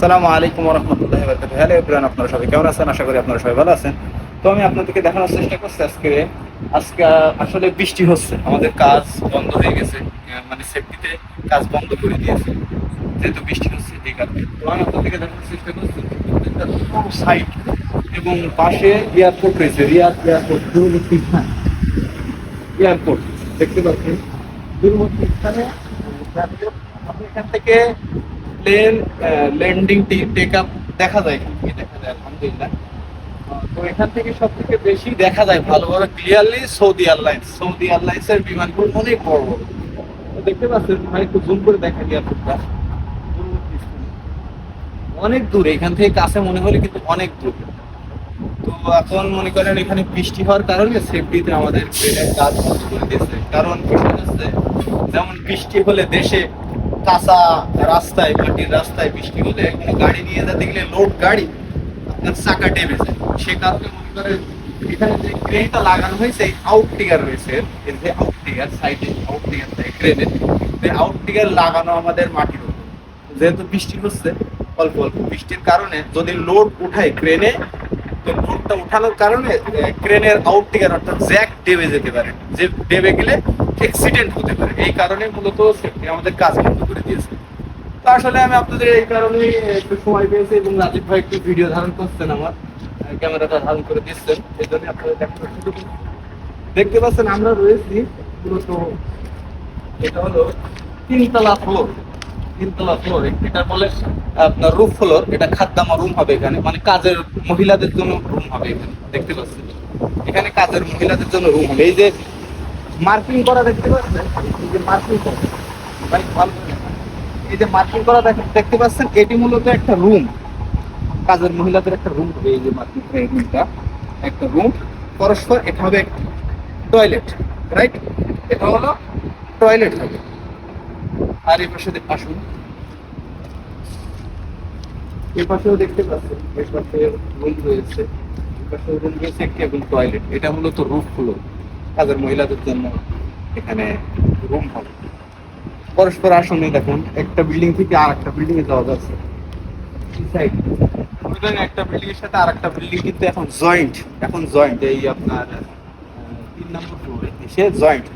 আসসালামু আলাইকুম রহমতুল্লাহ hello everyone, আপনারা সবাই কেমন আছেন? আশা করি আপনারা সবাই ভালো আছেন। তো আমি আপনাদেরকে দেখানোর চেষ্টা করছি আজকে। আজকে, আসলে বৃষ্টি হচ্ছে। আমাদের কাজ বন্ধ হয়ে গেছে। মানে সেফটিতে কাজ বন্ধ করে দিয়েছে। যেহেতু বৃষ্টি হচ্ছে এই কারণে। তো আমি আপনাদেরকে দেখানোর চেষ্টা করছি। সাইড এবং পাশে এয়ারপোর্ট রয়েছে। রিয়াদ এয়ারপোর্ট দূরবর্তী স্থান এয়ারপোর্ট দেখতে পাচ্ছেন? দূরবর্তী স্থানে আপনি এখান থেকে প্লেন ল্যান্ডিং টেক আপ দেখা যায় এখান থেকে, দেখা যায়, আলহামদুলিল্লাহ। তো এখান থেকে সব থেকে বেশি দেখা যায় ভালোভাবে clearly Saudi Airlines Saudi Airlines এর বিমানগুলো অনেক বড় বড়। দেখতে পাচ্ছেন, ভাই, একটু জুম করে দেখা এয়ারপোর্টটা অনেক দূর, এখান থেকে কাছে মনে হলে কিন্তু অনেক দূর। তো এখন মনে করেন এখানে বৃষ্টি হওয়ার কারণে সেফটিতে আমাদের কাজ বন্ধ করে দিয়েছে। কারণ যেমন বৃষ্টি হলে দেশে কাঁচা রাস্তায়, মাটির রাস্তায় বৃষ্টি হলে কোনো গাড়ি নিয়ে যেতে গেলে লোড গাড়ি, আপনার চাকা ডেবে যায়। সে কারণে মনে করেন, এখানে যে ক্রেনটা লাগানো হয়েছে আউট টিগার রয়েছে। এর যে আউট টিগার সাইডে আউট টিগার থাকে ক্রেনের এই আউট লাগানো আমাদের মাটির উপর। যেহেতু বৃষ্টি হচ্ছে, অল্প অল্প। বৃষ্টির কারণে যদি লোড উঠায় ক্রেনে, তো লোডটা উঠানোর কারণে ক্রেনের আউটটিগার অর্থাৎ জ্যাক ডেবে যেতে পারে। যে ডেবে গেলে অ্যাক্সিডেন্ট হতে পারে। এই কারণে মূলত safety আমাদের কাজ বন্ধ করে দিয়েছে। তো আসলে আমি আপনাদের এই কারণে একটু সময় পেয়েছি এবং রাজীব ভাই একটু ভিডিও ধারণ করছেন আমার। ক্যামেরাটা ধারণ করে দিচ্ছেন। এই জন্য আপনাদের দেখতে পাচ্ছেন, আমরা রয়েছি মূলত এটা হলো তিনতলা ফ্লোর তিনতলা ফ্লোর আপনার এটা রুম হবে এখানে। মানে কাজের মহিলাদের জন্য রুম হবে এখানে। দেখতে পাচ্ছেন? এখানে কাজের মহিলাদের জন্য রুম হবে। এই যে মার্কিং করা দেখতে পাচ্ছেন? এই যে মার্কিং করা। ভালো এই যে মার্কিং করা দেখতে পাচ্ছেন, এটি মূলত একটা রুম। কাজের মহিলাদের একটা রুম হবে এই যে মার্কিং এই রুমটা। একটা রুম। পরস্পর, এটা হবে টয়লেট রাইট এটা হলো টয়লেট হবে। আর এই পাশে আসুন। এই পাশেও দেখতে পাচ্ছেন, এই পাশে রুম রয়েছে। পাশে রুম রয়েছে, একটি এবং টয়লেট। এটা মূলত রুফ হলো। কাজের মহিলাদের জন্য এখানে রুম হবে। পরস্পর আসনে দেখুন, একটা বিল্ডিং থেকে আর একটা বিল্ডিং এ যাওয়া যাচ্ছে। একটা বিল্ডিং এর সাথে আর একটা বিল্ডিং কিন্তু এখন জয়েন্ট এখন জয়েন্ট এই আপনার তিন নম্বর ফ্লোরে সে জয়েন্ট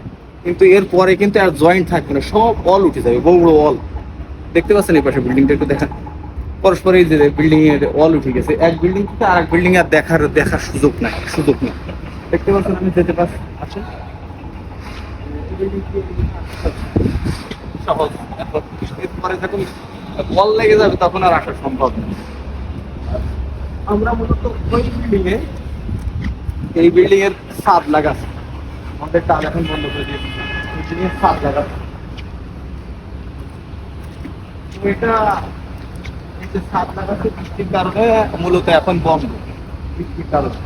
কিন্তু এর পরে কিন্তু আর জয়েন্ট থাকবে না, সব অল উঠে যাবে, বড় বড় অল দেখতে পাচ্ছেন এই পাশে বিল্ডিংটা একটু দেখেন পরস্পর এই যে বিল্ডিং এর অল উঠে গেছে। এক বিল্ডিং থেকে আরেক বিল্ডিং আর দেখার দেখার সুযোগ নাই, সুযোগ নেই। দেখতে পাচ্ছেন আমি যেতে পারছি বল লেগে যাবে আমরা মূলত ওই বিল্ডিং এ বিল্ডিং আমাদের এখন বন্ধ করে এটা লাগাচ্ছে, বৃষ্টির কারণে মূলত এখন বন্ধ। বৃষ্টির কারণে।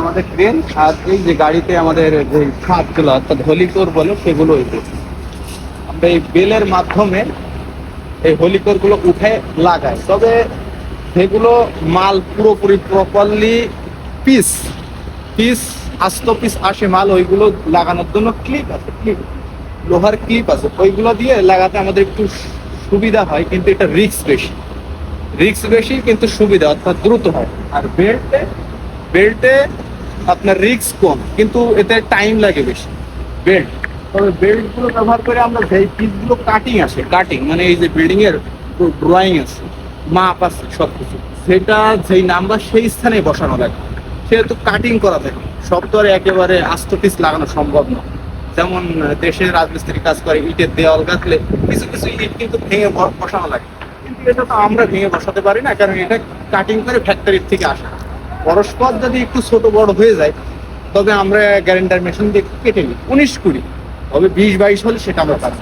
আমাদের আর এই যে গাড়িতে আমাদের যে অর্থাৎ হলিকোর বলে সেগুলো আমরা এই বেলের মাধ্যমে এই উঠে লাগায় তবে সেগুলো মাল পুরোপুরি প্রপারলি পিস পিস আস্ত পিস আসে মাল, ওইগুলো লাগানোর জন্য ক্লিপ আছে ক্লিপ লোহার ক্লিপ আছে। ওইগুলো দিয়ে লাগাতে আমাদের একটু সুবিধা হয়, কিন্তু এটা রিস্ক বেশি। রিস্ক বেশি, কিন্তু সুবিধা অর্থাৎ দ্রুত হয়। আর বেল্টে বেল্টে আপনার রিস্ক কম, কিন্তু এতে টাইম লাগে বেশি। বেল্ট। তবে বেল্টগুলো ব্যবহার করে আমরা যেই পিসগুলো কাটিং আসে কাটিং মানে এই যে বিল্ডিং এর ড্রয়িং আছে, মাপ আছে সব কিছু সেটা যেই নাম্বার সেই স্থানে বসানো লাগে। সেহেতু কাটিং করা থাকে সব তো আর একেবারে আস্ত পিস লাগানো সম্ভব না যেমন দেশের রাজমিস্ত্রি কাজ করে, ইটের দেওয়াল গাঁথলে কিছু কিছু ইট কিন্তু ভেঙে বসানো লাগে। এটা তো আমরা ভেঙে বসাতে পারি না, কারণ এটা কাটিং করে ফ্যাক্টরির থেকে আসে। পরস্পর যদি একটু ছোট বড় হয়ে যায়, তবে আমরা গ্যারেন্টার মেশিন দিয়ে কেটে নিই। উনিশ কুড়ি, তবে বিশ বাইশ হলে সেটা আমরা পারি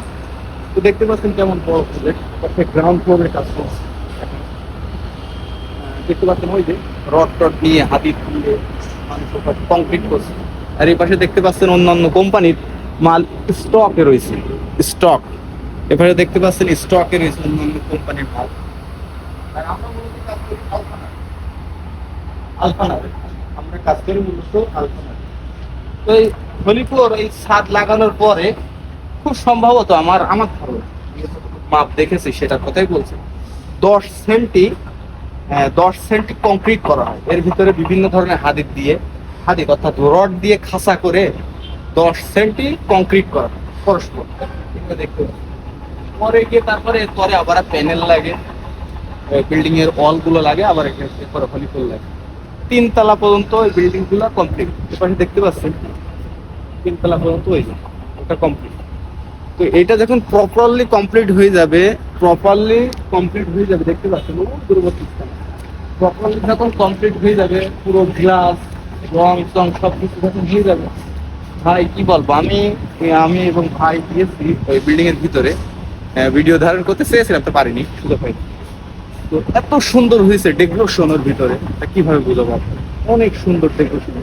তো দেখতে পাচ্ছেন কেমন বড় গ্রাউন্ড ফ্লোরের কাজ করছে। দেখতে পাচ্ছেন ওই যে রড টড নিয়ে হাতি দিয়ে মানুষ কংক্রিট করছে। আর এই পাশে দেখতে পাচ্ছেন অন্যান্য কোম্পানির মাল স্টকে রয়েছে। স্টক এবারে দেখতে পাচ্ছেন স্টকে অন্যান্য কোম্পানির মাল। আর আমরা কাজ করি আমরা কাজ করি মূলত তো এই এই লাগানোর পরে খুব সম্ভবত আমার আমার ধারণা মাপ দেখেছি কথাই বলছি। দশ সেন্টি আহ, দশ সেন্টি কংক্রিট করা হয়। এর ভিতরে বিভিন্ন ধরনের হাদিদ দিয়ে হাদিদ অর্থাৎ রড দিয়ে খাসা করে দশ সেন্টি কংক্রিট করা হয়। পরস্পর। দেখতে। পরে গিয়ে তারপরে পরে আবার প্যানেল লাগে। বিল্ডিং এর ওয়ালগুলো লাগে, আবার এরপরে হলিফুল লাগে। তিন তলা পর্যন্ত ওই বিল্ডিংগুলো কমপ্লিট এপাশে দেখতে পাচ্ছেন? তিন তলা পর্যন্ত ওই ওটা কমপ্লিট তো এটা যখন প্রপারলি কমপ্লিট হয়ে যাবে প্রপারলি কমপ্লিট হয়ে যাবে, দেখতে পাচ্ছেন? ও, দূরবর্তী প্রপারলি যখন কমপ্লিট হয়ে যাবে, পুরো গ্লাস রং টং সব কিছু যখন হয়ে যাবে, ভাই কি বলব? আমি আমি এবং ভাই গিয়েছি ওই বিল্ডিং এর ভিতরে। ভিডিও ধারণ করতে চেয়েছিলাম, তো পারিনি সুযোগ তো এত সুন্দর হয়েছে ডেকোরেশন ওর ভিতরে কীভাবে বুঝাবো? অনেক সুন্দর ডেকোরেশন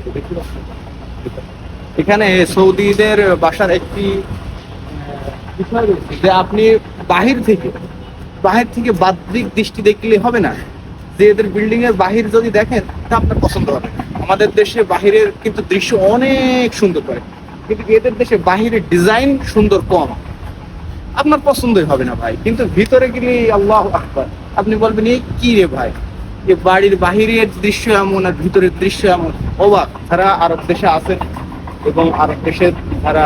এখানে সৌদিদের বাসার একটি যে আপনি বাহির থেকে বাহির থেকে বাহ্যিক দৃষ্টি দেখলে হবে না। যে এদের বিল্ডিং এর বাহির যদি দেখেন, তা আপনার পছন্দ হবে আমাদের দেশে বাহিরের কিন্তু দৃশ্য অনেক সুন্দর করে কিন্তু এদের দেশে বাহিরের ডিজাইন সুন্দর কম। আপনার পছন্দই হবে না ভাই। কিন্তু ভিতরে গেলে আল্লাহ আকবার। আপনি বলবেন, এই কি রে ভাই? যে বাড়ির বাহিরের দৃশ্য এমন আর ভিতরের দৃশ্য এমন। অবাক। যারা আরব দেশে আছেন এবং আরব দেশের যারা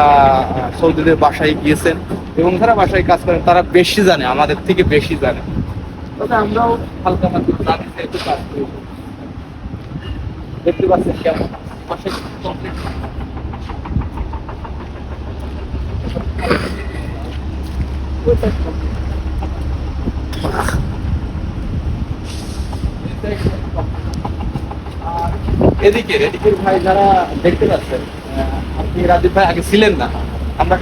সৌদিদের বাসায় গিয়েছেন এবং যারা বাসায় কাজ করেন। তারা বেশি জানে, আমাদের থেকে বেশি জানে। তবে আমরাও হালকা হালকা জানি কাজ দেখতে পাচ্ছেন কেমন কমপ্লিট এদিকে, এদিকের ভাই যারা দেখতে পাচ্ছেন আপনি রাজীব ভাই আগে ছিলেন না, আমরা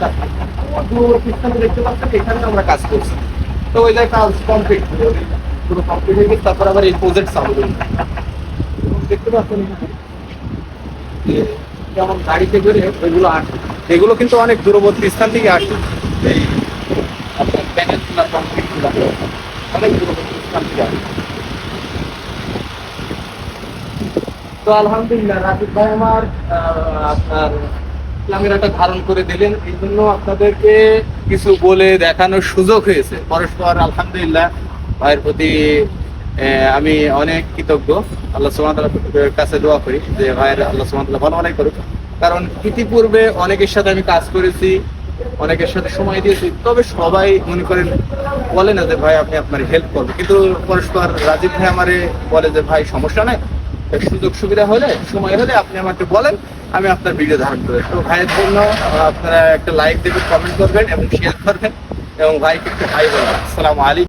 দেখতে পাচ্ছেন, এখানে আমরা কাজ করছি। তো ওই জায়গায় কাজ কমপ্লিট পুরো কমপ্লিট হয়ে তারপর আবার এই প্রজেক্ট চালু দেখতে পাচ্ছেন যেমন গাড়িতে করে ওইগুলো আসে, এগুলো কিন্তু অনেক দূরবর্তী স্থান থেকে আসে। তো আলহামদুলিল্লাহ, রাজীব ভাই আমার আপনার ধারণ করে দিলেন। এই জন্য আপনাদেরকে কিছু বলে দেখানোর সুযোগ হয়েছে। পরস্পর আলহামদুলিল্লাহ ভাইয়ের প্রতি আমি অনেক কৃতজ্ঞ। আল্লাহ সুমাতার কাছে দোয়া করি যে ভাইয়ের আল্লাহ সুমাতাল্লাহ ভালো অনেক করুক। কারণ ইতিপূর্বে অনেকের সাথে আমি কাজ করেছি অনেকের সাথে সময় দিয়েছি। তবে সবাই মনে করেন, বলে না যে, ভাই, আপনি আপনার হেল্প করবেন। কিন্তু পরস্পর রাজীব ভাই আমারে বলে যে, ভাই, সমস্যা নাই। সুযোগ সুবিধা হলে, সময় হলে আপনি আমাকে বলেন, আমি আপনার ভিডিও ধারণ করে তো ভাইয়ের জন্য আপনারা একটা লাইক দেবেন কমেন্ট করবেন এবং শেয়ার করবেন এবং ভাইকে একটু ভাই বলবেন। সালাম আলাইকুম।